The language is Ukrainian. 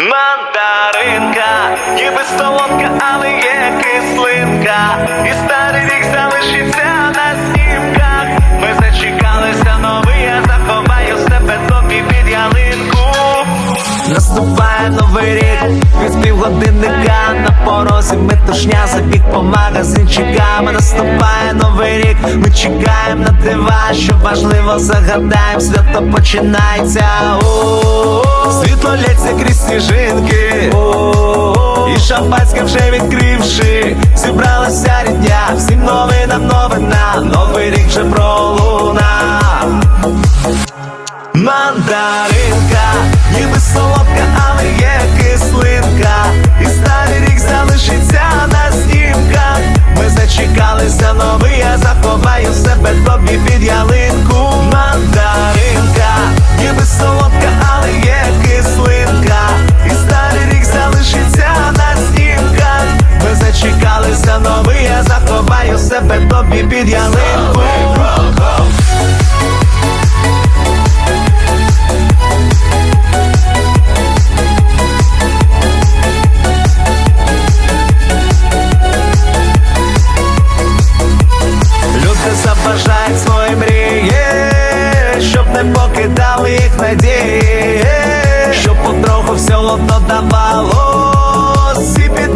Мандаринка, ніби солодка, але є кислинка. Наступає новий рік, від півгодинника на порозі. Метушня забіг по магазинчикам. Наступає новий рік, ми чекаємо на дива, що важливо загадаємо, свято починається. Світло лється крізь сніжинки, і шампанське вже відкривши, зібралася рідня, всім новинам новина, новий рік вже пролунав. Мандаринка, ніби солодка, але є кислинка. І старий рік залишиться на снімках. Ми зачекалися новий, я заховаю себе тобі під ялинку. Мандаринка, ніби солодка, але є кислинка. І старий рік залишиться на снімках. Ми зачекалися новий, я заховаю себе тобі під ялинку. Щоб потроху все лото давало сіпі.